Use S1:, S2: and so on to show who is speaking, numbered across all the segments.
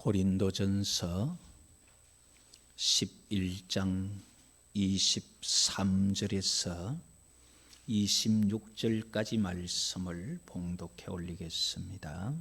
S1: 고린도전서 11장 23절에서 26절까지 말씀을 봉독해 올리겠습니다.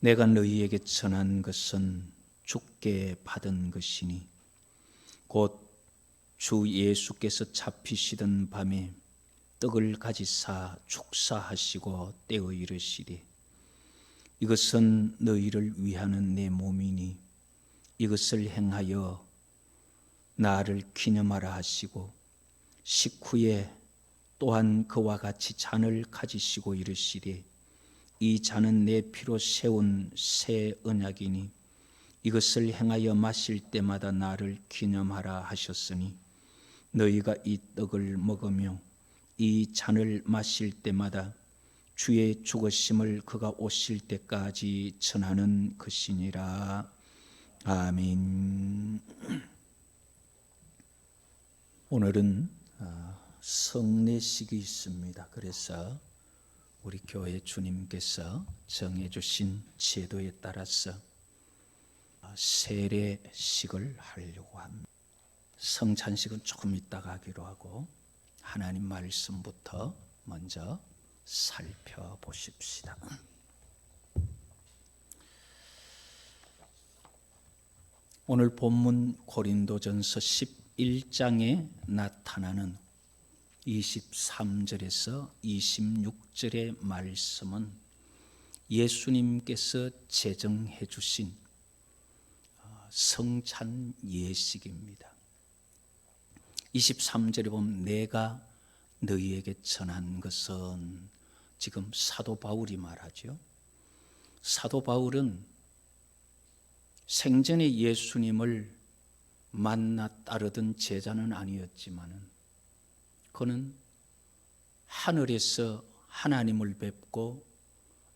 S1: 내가 너희에게 전한 것은 주께 받은 것이니 곧 주 예수께서 잡히시던 밤에 떡을 가지사 축사하시고 떼어 이르시되 이것은 너희를 위하는 내 몸이니 이것을 행하여 나를 기념하라 하시고 식후에 또한 그와 같이 잔을 가지시고 이르시되 이 잔은 내 피로 세운 새 언약이니 이것을 행하여 마실 때마다 나를 기념하라 하셨으니 너희가 이 떡을 먹으며 이 잔을 마실 때마다 주의 죽으심을 그가 오실 때까지 전하는 것이니라. 아멘. 오늘은 아, 성례식이 있습니다. 그래서 우리 교회 주님께서 정해주신 제도에 따라서 세례식을 하려고 합니다. 성찬식은 조금 이따가 하기로 하고 하나님 말씀부터 먼저 살펴보십시다. 오늘 본문 고린도전서 11장에 나타나는 23절에서 26절의 말씀은 예수님께서 제정해 주신 성찬 예식입니다. 23절에 보면 내가 너희에게 전한 것은 지금 사도 바울이 말하죠. 사도 바울은 생전에 예수님을 만나 따르던 제자는 아니었지만은 그는 하늘에서 하나님을 뵙고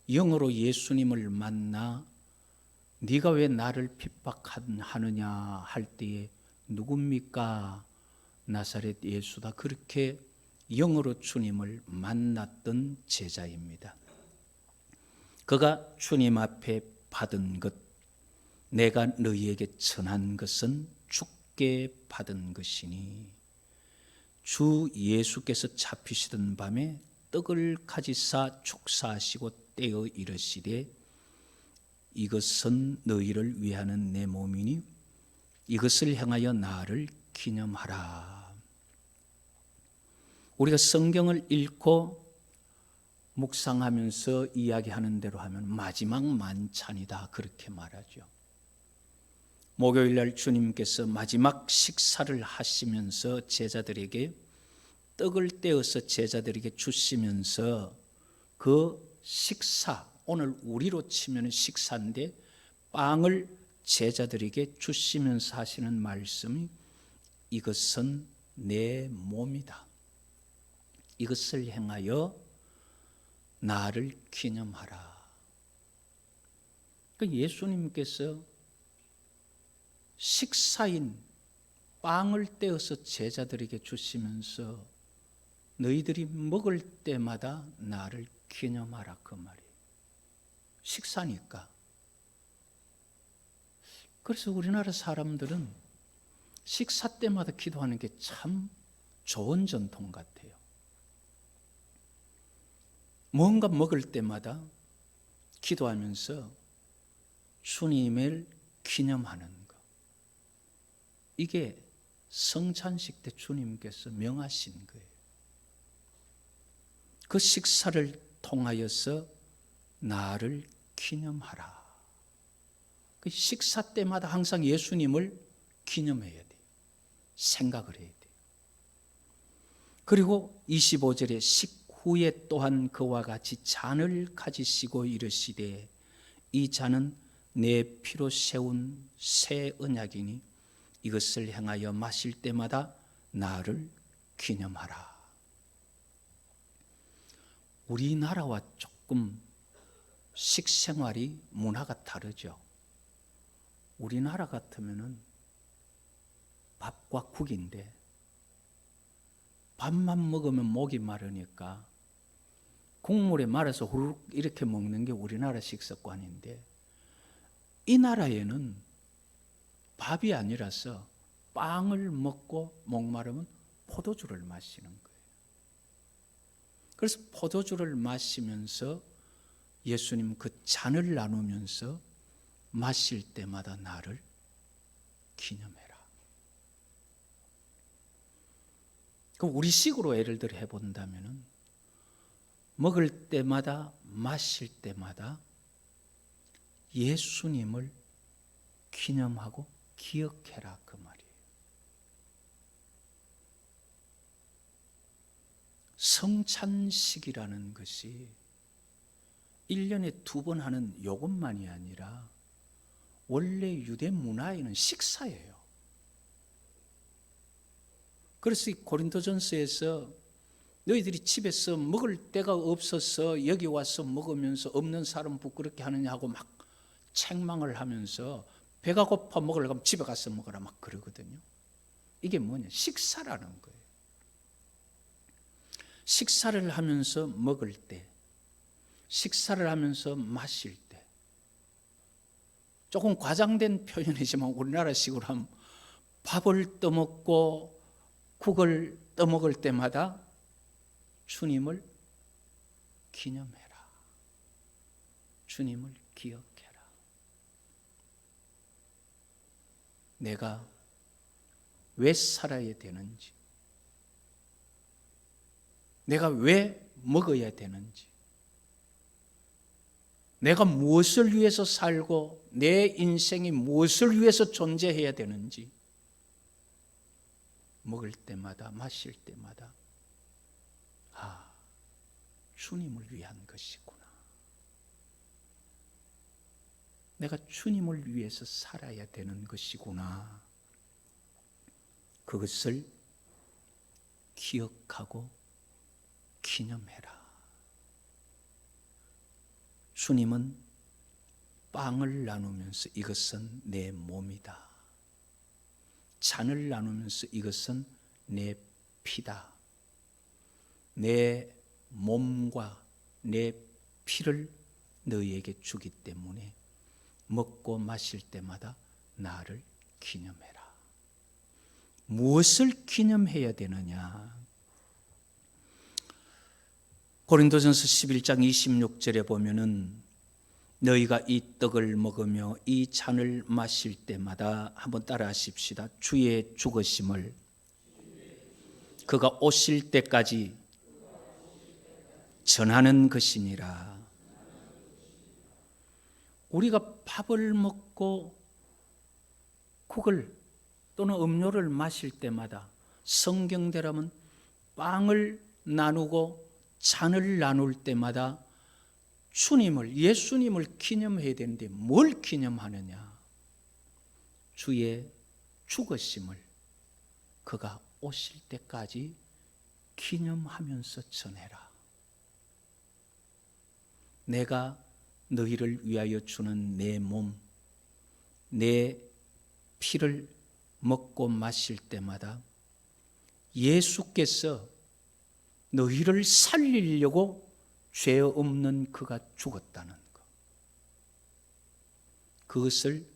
S1: 영으로 예수님을 만나 네가 왜 나를 핍박하느냐 할 때에 누굽니까? 나사렛 예수다. 그렇게 영으로 주님을 만났던 제자입니다. 그가 주님 앞에 받은 것, 내가 너희에게 전한 것은 주께 받은 것이니 주 예수께서 잡히시던 밤에 떡을 가지사 축사하시고 떼어 이르시되 이것은 너희를 위하는 내 몸이니 이것을 향하여 나를 기념하라. 우리가 성경을 읽고 묵상하면서 이야기하는 대로 하면 마지막 만찬이다 그렇게 말하죠. 목요일 날 주님께서 마지막 식사를 하시면서 제자들에게 떡을 떼어서 제자들에게 주시면서 그 식사 오늘 우리로 치면 식사인데 빵을 제자들에게 주시면서 하시는 말씀이 이것은 내 몸이다. 이것을 행하여 나를 기념하라. 그 예수님께서 식사인 빵을 떼어서 제자들에게 주시면서 너희들이 먹을 때마다 나를 기념하라 그 말이에요. 식사니까. 그래서 우리나라 사람들은 식사 때마다 기도하는 게 참 좋은 전통 같아요. 뭔가 먹을 때마다 기도하면서 주님을 기념하는 것. 이게 성찬식 때 주님께서 명하신 거예요. 그 식사를 통하여서 나를 기념하라. 그 식사 때마다 항상 예수님을 기념해야 돼요. 생각을 해야 돼요. 그리고 25절에 식 후에 또한 그와 같이 잔을 가지시고 이르시되 이 잔은 내 피로 세운 새 언약이니 이것을 행하여 마실 때마다 나를 기념하라. 우리나라와 조금 식생활이 문화가 다르죠. 우리나라 같으면은 밥과 국인데 밥만 먹으면 목이 마르니까 국물에 말아서 후루룩 이렇게 먹는 게 우리나라 식습관인데 이 나라에는 밥이 아니라서 빵을 먹고 목마르면 포도주를 마시는 거예요. 그래서 포도주를 마시면서 예수님 그 잔을 나누면서 마실 때마다 나를 기념해라. 그럼 우리 식으로 예를 들어 해본다면은 먹을 때마다 마실 때마다 예수님을 기념하고 기억해라 그 말이에요. 성찬식이라는 것이 1년에 두 번 하는 요것만이 아니라 원래 유대 문화에는 식사예요. 그래서 이 고린도전서에서 너희들이 집에서 먹을 데가 없어서 여기 와서 먹으면서 없는 사람 부끄럽게 하느냐 하고 막 책망을 하면서 배가 고파 먹으려고 하면 집에 가서 먹으라 막 그러거든요. 이게 뭐냐? 식사라는 거예요. 식사를 하면서 먹을 때, 식사를 하면서 마실 때, 조금 과장된 표현이지만 우리나라식으로 하면 밥을 떠먹고 국을 떠먹을 때마다 주님을 기념해라. 주님을 기억해라. 내가 왜 살아야 되는지, 내가 왜 먹어야 되는지, 내가 무엇을 위해서 살고 내 인생이 무엇을 위해서 존재해야 되는지, 먹을 때마다 마실 때마다 아 주님을 위한 것이구나. 내가 주님을 위해서 살아야 되는 것이구나. 그것을 기억하고 기념해라. 주님은 빵을 나누면서 이것은 내 몸이다. 잔을 나누면서 이것은 내 피다. 내 몸과 내 피를 너희에게 주기 때문에 먹고 마실 때마다 나를 기념해라. 무엇을 기념해야 되느냐? 고린도전서 11장 26절에 보면은 너희가 이 떡을 먹으며 이 잔을 마실 때마다 한번 따라 하십시다. 주의 죽으심을 그가 오실 때까지 전하는 것이니라. 우리가 밥을 먹고 국을 또는 음료를 마실 때마다 성경대로면 빵을 나누고 잔을 나눌 때마다 주님을 예수님을 기념해야 되는데 뭘 기념하느냐? 주의 죽으심을 그가 오실 때까지 기념하면서 전해라. 내가 너희를 위하여 주는 내 몸, 내 피를 먹고 마실 때마다 예수께서 너희를 살리려고 죄 없는 그가 죽었다는 것. 그것을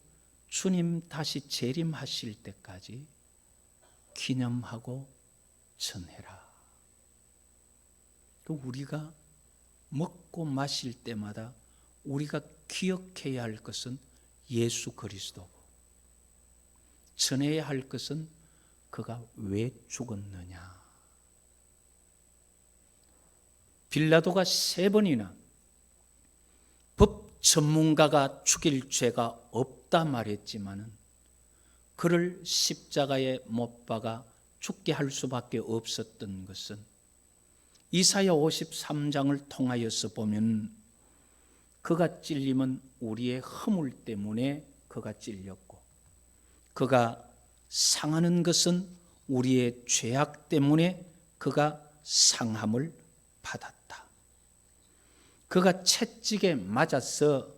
S1: 주님 다시 재림하실 때까지 기념하고 전해라. 또 우리가 먹고 마실 때마다 우리가 기억해야 할 것은 예수 그리스도고 전해야 할 것은 그가 왜 죽었느냐. 빌라도가 세 번이나 법 전문가가 죽일 죄가 없다 말했지만은 그를 십자가에 못 박아 죽게 할 수밖에 없었던 것은 이사야 53장을 통하여서 보면 그가 찔림은 우리의 허물 때문에 그가 찔렸고 그가 상하는 것은 우리의 죄악 때문에 그가 상함을 받았다. 그가 채찍에 맞아서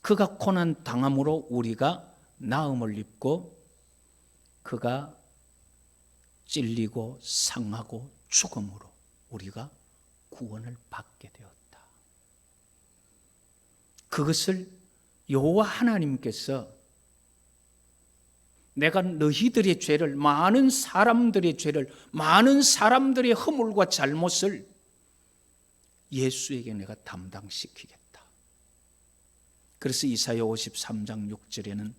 S1: 그가 고난 당함으로 우리가 나음을 입고 그가 찔리고 상하고 죽음으로 우리가 구원을 받게 되었다. 그것을 여호와 하나님께서 내가 너희들의 죄를 많은 사람들의 죄를 많은 사람들의 허물과 잘못을 예수에게 내가 담당시키겠다. 그래서 이사야 53장 6절에는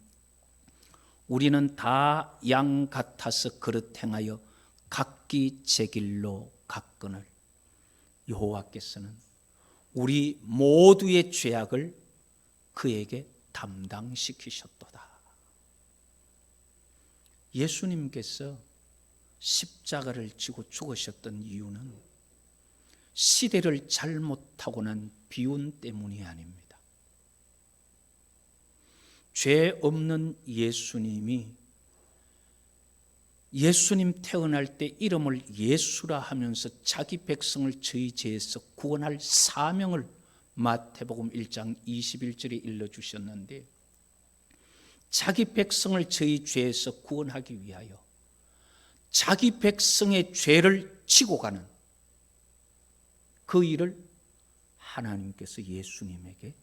S1: 우리는 다 양 같아서 그릇 행하여 각기 제 길로 갔거늘 여호와께서는 우리 모두의 죄악을 그에게 담당시키셨도다. 예수님께서 십자가를 지고 죽으셨던 이유는 시대를 잘못 타고난 비운 때문이 아닙니다. 죄 없는 예수님이 예수님 태어날 때 이름을 예수라 하면서 자기 백성을 저희 죄에서 구원할 사명을 마태복음 1장 21절에 일러 주셨는데 자기 백성을 저희 죄에서 구원하기 위하여 자기 백성의 죄를 지고 가는 그 일을 하나님께서 예수님에게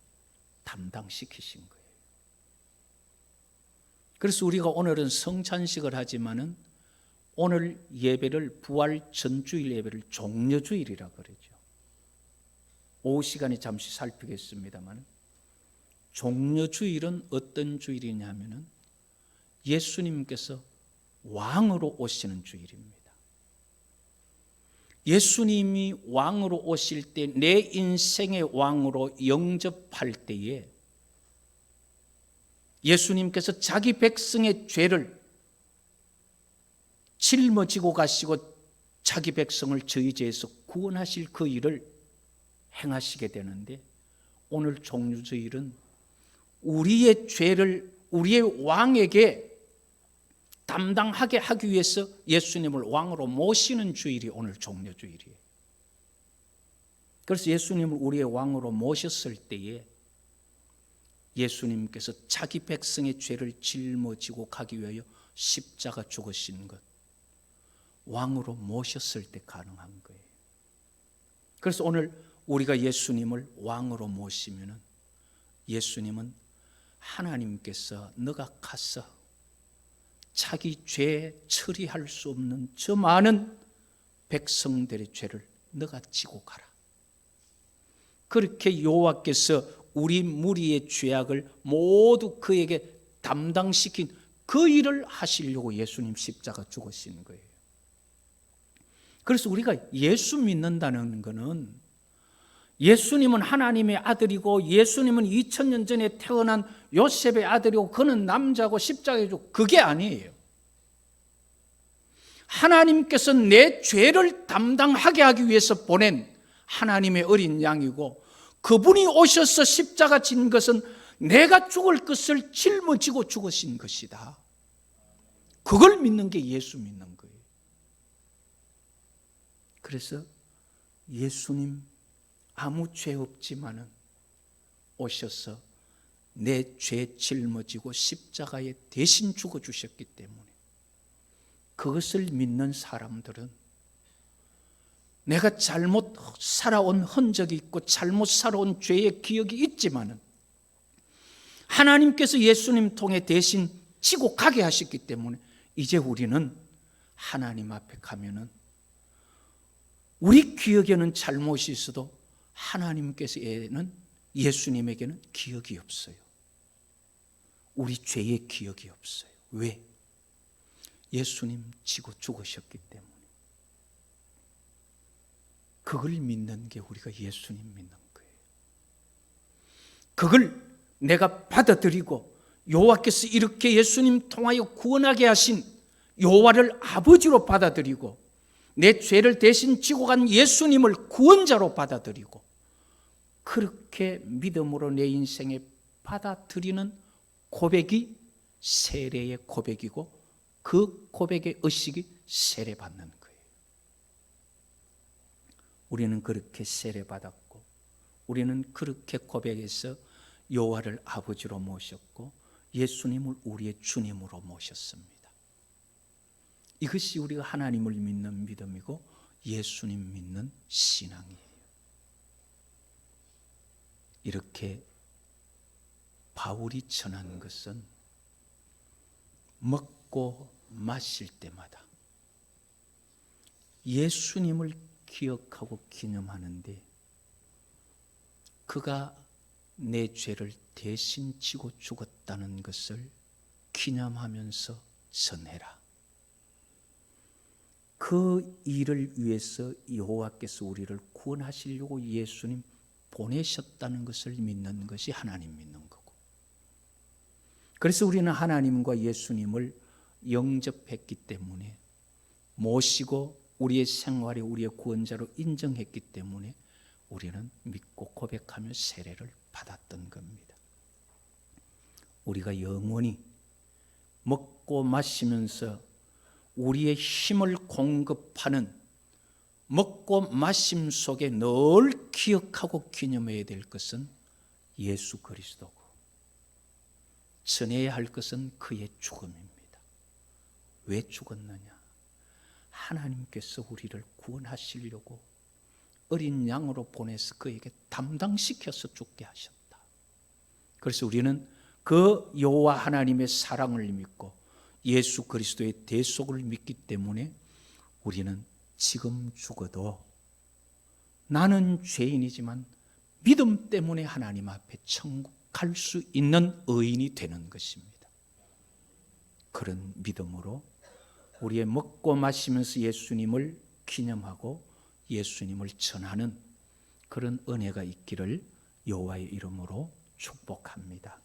S1: 담당시키신 거예요. 그래서 우리가 오늘은 성찬식을 하지만은 오늘 예배를 부활 전주일 예배를 종려주일이라 그러죠. 오후 시간에 잠시 살피겠습니다만 종려주일은 어떤 주일이냐면은 예수님께서 왕으로 오시는 주일입니다. 예수님이 왕으로 오실 때 내 인생의 왕으로 영접할 때에 예수님께서 자기 백성의 죄를 짊어지고 가시고 자기 백성을 저희 죄에서 구원하실 그 일을 행하시게 되는데 오늘 종류주일은 우리의 죄를 우리의 왕에게 담당하게 하기 위해서 예수님을 왕으로 모시는 주일이 오늘 종료주일이에요. 그래서 예수님을 우리의 왕으로 모셨을 때에 예수님께서 자기 백성의 죄를 짊어지고 가기 위하여 십자가 죽으신 것 왕으로 모셨을 때 가능한 거예요. 그래서 오늘 우리가 예수님을 왕으로 모시면은 예수님은 하나님께서 너가 가서 자기 죄 처리할 수 없는 저 많은 백성들의 죄를 너가 지고 가라. 그렇게 여호와께서 우리 무리의 죄악을 모두 그에게 담당시킨 그 일을 하시려고 예수님 십자가 죽으신 거예요. 그래서 우리가 예수 믿는다는 것은 예수님은 하나님의 아들이고 예수님은 2000년 전에 태어난 요셉의 아들이고 그는 남자고 십자가에 죽 그게 아니에요. 하나님께서 내 죄를 담당하게 하기 위해서 보낸 하나님의 어린 양이고 그분이 오셔서 십자가 진 것은 내가 죽을 것을 짊어지고 죽으신 것이다. 그걸 믿는 게 예수 믿는 거예요. 그래서 예수님 아무 죄 없지만은 오셔서 내 죄 짊어지고 십자가에 대신 죽어 주셨기 때문에 그것을 믿는 사람들은 내가 잘못 살아온 흔적이 있고 잘못 살아온 죄의 기억이 있지만은 하나님께서 예수님 통해 대신 지고 가게 하셨기 때문에 이제 우리는 하나님 앞에 가면은 우리 기억에는 잘못이 있어도 하나님께서는 예수님에게는 기억이 없어요. 우리 죄의 기억이 없어요. 왜? 예수님 지고 죽으셨기 때문에. 그걸 믿는 게 우리가 예수님 믿는 거예요. 그걸 내가 받아들이고 여호와께서 이렇게 예수님 통하여 구원하게 하신 여호와를 아버지로 받아들이고 내 죄를 대신 지고 간 예수님을 구원자로 받아들이고 그렇게 믿음으로 내 인생에 받아들이는 고백이 세례의 고백이고 그 고백의 의식이 세례 받는 거예요. 우리는 그렇게 세례 받았고 우리는 그렇게 고백해서 여호와를 아버지로 모셨고 예수님을 우리의 주님으로 모셨습니다. 이것이 우리가 하나님을 믿는 믿음이고 예수님 믿는 신앙이에요. 이렇게 바울이 전한 것은 먹고 마실 때마다 예수님을 기억하고 기념하는데 그가 내 죄를 대신 지고 죽었다는 것을 기념하면서 전해라. 그 일을 위해서 여호와께서 우리를 구원하시려고 예수님 보내셨다는 것을 믿는 것이 하나님 믿는 거고. 그래서 우리는 하나님과 예수님을 영접했기 때문에 모시고 우리의 생활에 우리의 구원자로 인정했기 때문에 우리는 믿고 고백하며 세례를 받았던 겁니다. 우리가 영원히 먹고 마시면서 우리의 힘을 공급하는 먹고 마심 속에 늘 기억하고 기념해야 될 것은 예수 그리스도고 전해야 할 것은 그의 죽음입니다. 왜 죽었느냐? 하나님께서 우리를 구원하시려고 어린 양으로 보내서 그에게 담당시켜서 죽게 하셨다. 그래서 우리는 그 여호와 하나님의 사랑을 믿고 예수 그리스도의 대속을 믿기 때문에 우리는 지금 죽어도 나는 죄인이지만 믿음 때문에 하나님 앞에 천국 갈 수 있는 의인이 되는 것입니다. 그런 믿음으로 우리의 먹고 마시면서 예수님을 기념하고 예수님을 전하는 그런 은혜가 있기를 여호와의 이름으로 축복합니다.